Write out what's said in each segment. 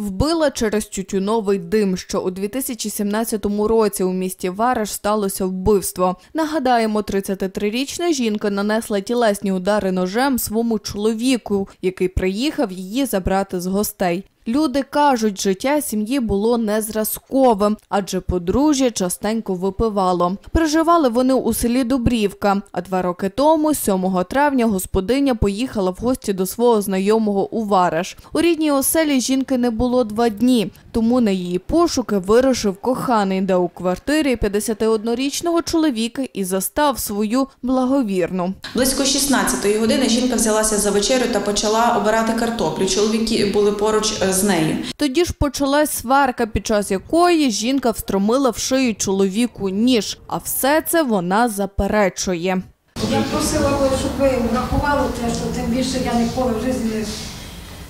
Вбила через тютюновий дим, що у 2017 році у місті Вараш сталося вбивство. Нагадаємо, 33-річна жінка нанесла тілесні удари ножем своєму чоловіку, який приїхав її забрати з гостей. Люди кажуть, життя сім'ї було незразковим, адже подружжя частенько випивало. Проживали вони у селі Дубрівка. А два роки тому, 7 травня, господиня поїхала в гості до свого знайомого у Вараш. У рідній оселі жінки не було два дні, тому на її пошуки вирушив коханий, де у квартирі 51-річного чоловіка і застав свою благовірну. Близько 16-ї години жінка взялася за вечерю та почала обирати картоплю. Чоловіки були поруч е, з нею. Тоді ж почалась сварка, під час якої жінка встромила в шию чоловіку ніж, а все це вона заперечує. Я просила щоб ви врахували те, що тим більше я ніколи в житті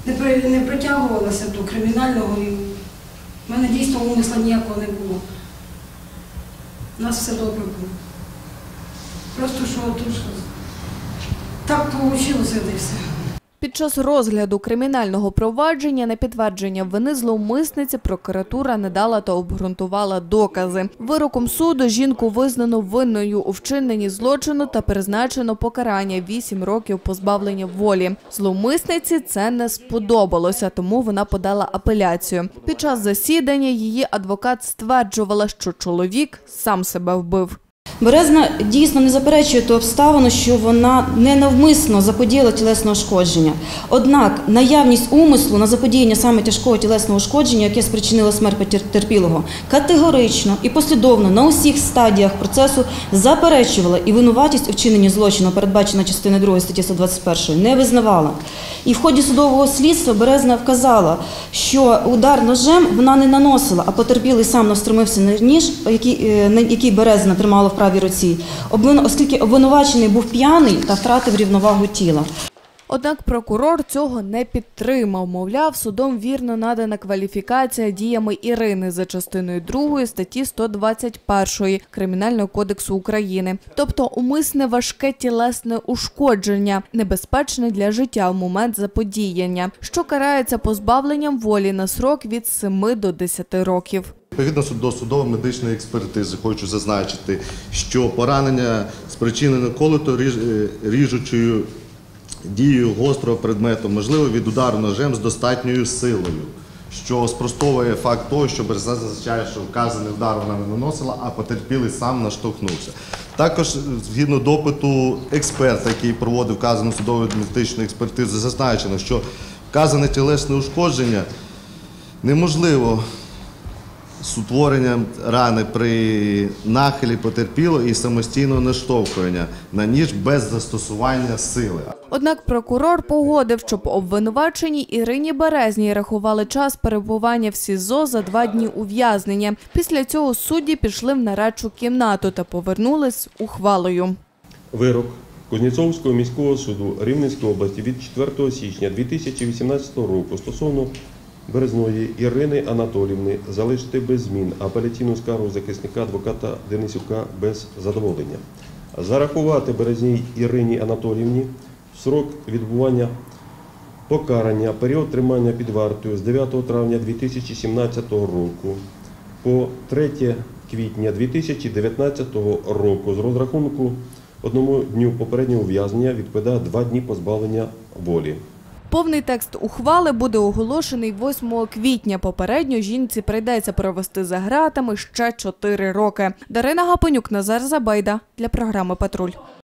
не, не, притягувалася до кримінального і в мене дійсно умисла ніякого не було. У нас все добре було. Просто що тут що так вийшло і все. Під час розгляду кримінального провадження на підтвердження вини зловмисниці прокуратура не дала та обґрунтувала докази. Вироком суду жінку визнано винною у вчиненні злочину та призначено покарання 8 років позбавлення волі. Зловмисниці це не сподобалося, тому вона подала апеляцію. Під час засідання її адвокат стверджувала, що чоловік сам себе вбив. Березна дійсно не заперечує ту обставину, що вона ненавмисно заподіяла тілесне ушкодження. Однак наявність умислу на заподіяння саме тяжкого тілесного ушкодження, яке спричинило смерть потерпілого, категорично і послідовно на усіх стадіях процесу заперечувала і винуватість у вчиненні злочину, передбачена частиною 2 статті 121, не визнавала. І в ході судового слідства Березна вказала, що удар ножем вона не наносила, а потерпілий сам настромився на ніж, який, е, який Березна тримала в правій руці, оскільки обвинувачений був п'яний та втратив рівновагу тіла. Однак прокурор цього не підтримав. Мовляв, судом вірно надана кваліфікація діями Ірини за частиною 2 статті 121 Кримінального кодексу України. Тобто умисне важке тілесне ушкодження, небезпечне для життя в момент заподіяння, що карається позбавленням волі на срок від 7 до 10 років. Відповідно до судово-медичної експертизи хочу зазначити, що поранення спричинене колото е, ріжучою дією гострого предмету, можливо, від удару ножем з достатньою силою, що спростовує факт того, що Береза зазначає, що вказаний удар вона не наносила, а потерпілий сам наштовхнувся. Також, згідно допиту експерта, який проводив вказану судово-медичну експертизу, зазначено, що вказане тілесне ушкодження неможливо з утворенням рани при нахилі потерпілого і самостійного наштовхування на ніж без застосування сили. Однак прокурор погодив, щоб обвинуваченій Ірині Березній рахували час перебування в СІЗО за два дні ув'язнення. Після цього судді пішли в нарадчу кімнату та повернулись ухвалою. Вирок Кузнєцовського міського суду Рівненської області від 4 січня 2018 року стосовно Березної Ірини Анатолівни залишити без змін апеляційну скаргу захисника адвоката Денисюка без задоволення. Зарахувати Березній Ірині Анатолівні срок відбування покарання період тримання під вартою з 9 травня 2017 року по 3 квітня 2019 року з розрахунку одному дню попереднього ув'язнення відповідає 2 дні позбавлення волі. Повний текст ухвали буде оголошений 8 квітня. Попередньо жінці прийдеться провести за гратами ще 4 роки. Дарина Гапонюк, Назар Забайда для програми Патруль.